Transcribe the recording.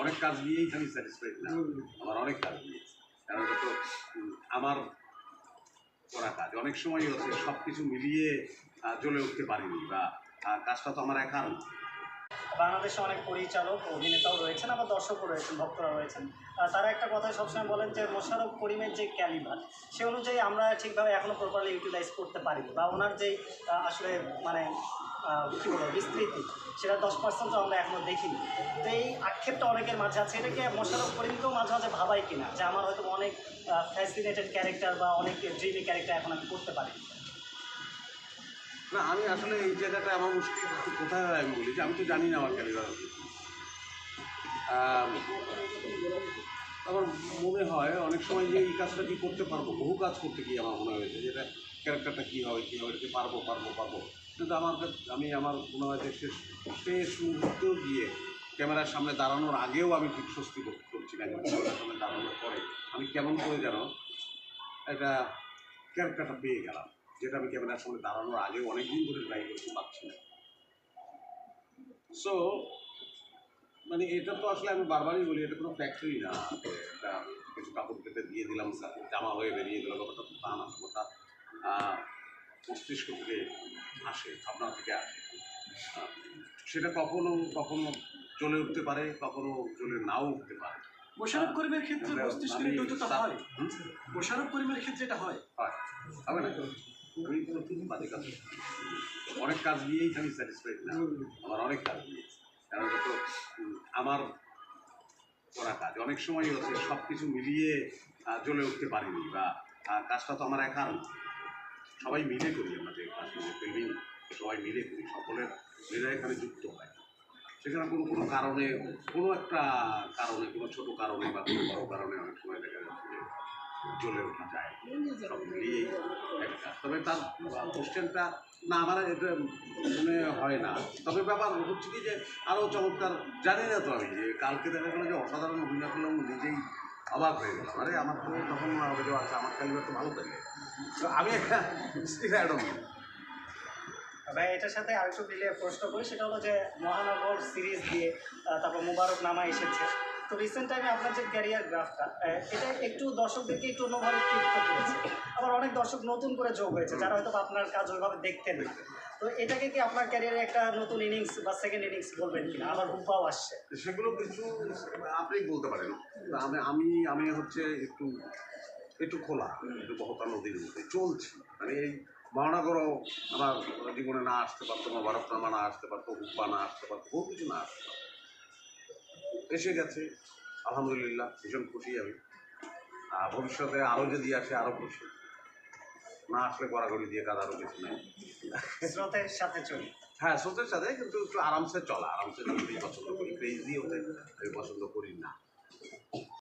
অনেক কাজ নিয়েই আমি স্যাটিসফাইড না আমার অনেক কাজ নিয়ে কারণ এটা তো আমার করা কাজ। অনেক সময় হচ্ছে সব কিছু মিলিয়ে জ্বলে উঠতে পারিনি বা কাজটা তো আমার একার না। বাংলাদেশে অনেক পরিচালক অভিনেতাও রয়েছেন আবার দর্শকও রয়েছেন ভক্তরা রয়েছেন। তারা একটা কথা সবসময় বলেন যে মোশাররফ করিমের যে ক্যালিবার সে অনুযায়ী আমরা ঠিকভাবে এখনও প্রপারলি ইউটিলাইজ করতে পারিনি বা ওনার যেই আসলে মানে বিস্তৃতি, সেটা দশ পার্সেন্টও আমরা এখনও দেখিনি। তো এই আক্ষেপটা অনেকের মাঝে আছে। এটাকে মোশাররফ করিমকেও মাঝে মাঝে ভাবাই কিনা, যে আমার হয়তো অনেক ফ্যাসিনেটেড ক্যারেক্টার বা অনেক ড্রিমি ক্যারেক্টার এখন আমি করতে পারি। না, আমি আসলে এই জায়গাটা আমার মুশকিল। কোথায় আমি বলি? যে আমি তো জানি না আমার ক্যালিবার আমার মনে হয় অনেক সময় যে এই কাজটা কি করতে পারব? বহু কাজ করতে গিয়ে আমার মনে হয়েছে যে এটা ক্যারেক্টারটা কী হবে কী হবে, এটাকে পারব পারব পারব। কিন্তু আমার আমি আমার মনে হয় শেষ শেষ মুহূর্তেও গিয়ে ক্যামেরার সামনে দাঁড়ানোর আগেও আমি ঠিক স্বস্তি করছি না ক্যামেরার সামনে দাঁড়ানোর পরে। আমি কেমন করে যেন একটা ক্যারেক্টারটা পেয়ে গেলাম, যেটা আমি ক্যামেরার সামনে দাঁড়ানোর আগে অনেকদিন ধরে ট্রাই করতে পারছি না। সো মানে এটা তো আসলে আমি বারবারই বলি, এটা কোনো ফ্যাক্টরি না। একটা কিছু কাপড় কেটে দিয়ে দিলাম জামা হয়ে বেরিয়ে গেল, ব্যাপারটা তো তা না মস্তিষ্ক থেকে আসে ভাবনা থেকে আসে। সেটা কখনো কখনো চলে উঠতে পারে কখনো চলে নাও উঠতে পারে। মোশাররফ করিমের ক্ষেত্রে মস্তিষ্কের দ্বৈততা হয়। হুম? মোশাররফ করিমের ক্ষেত্রে এটা হয়। হয়। হবে না? আমি কোনো কিছু বাজে কাজ অনেক কাজ নিয়েই আমি স্যাটিসফাইড না। আমার অনেক কাজ নিয়ে কারণ তো আমার করা কাজ অনেক সময় হচ্ছে সব কিছু মিলিয়ে জ্বলে উঠতে পারিনি বা কাজটা তো আমার একার। না সবাই মিলে করি আমরা যে সবাই মিলে করি, সকলের মিলে এখানে যুক্ত হয়। সেখানে কোনো কোনো কারণে, কোনো একটা কারণে কোনো ছোটো কারণে বা কোনো বড় কারণে অনেক সময় দেখা যাচ্ছে যে জ্বলে ওঠা যায়। সব মিলিয়েই একটা। তবে তার কোশ্চেনটা না আমার এটা মনে হয় না। তবে ব্যাপার হচ্ছে কি যে আরও চমৎকার, জানি না তো আমি যে কালকে দেখা গেলো যে অসাধারণ অভিনয় করলাম, নিজেই অবাক হয়ে গেলাম। আরে আমার তো তখন হবে যে আমার ক্যালিবার তো ভালো থাকে আমি একটা ভাই এটার সাথে আরেকটু মিলিয়ে প্রশ্ন করি সেটা হলো যে মহানগর সিরিজ দিয়ে তারপর মুবারক নামা এসেছে। তো রিসেন্ট টাইমে আপনার যে ক্যারিয়ার গ্রাফটা এটা একটু দর্শকদেরকে একটু অন্যভাবে তৃপ্ত করেছে আবার অনেক দর্শক নতুন করে যোগ হয়েছে যারা হয়তো আপনার কাজ ওইভাবে দেখতেন না তো এটাকে কি আপনার ক্যারিয়ারে একটা নতুন ইনিংস বা সেকেন্ড ইনিংস বলবেন কিনা? আবার রূপাও আসছে। সেগুলো কিছু আপনি বলতে পারেন। আমি আমি আমি হচ্ছে একটু একটু খোলা একটু বহতা নদীর মধ্যে। চলছি। মানে এই মহানগরও আমার জীবনে না আসতে পারতো আমার ভারতনামা না আসতে পারতো হুব্বা না আসতে পারতো বহু কিছু না আসতে পারতো। এসে গেছে আলহামদুলিল্লাহ ভীষণ খুশি আমি। আর ভবিষ্যতে আরও যদি আসে আরও খুশি। না আসলে গড়াগড়ি দিয়ে কাজ আরও কিছু নেই। স্রোতের সাথে চলি। হ্যাঁ স্রোতের সাথে কিন্তু একটু আরামসে চলা আরামসে চলতেই পছন্দ করি। ক্রেজি হতে আমি পছন্দ করি না।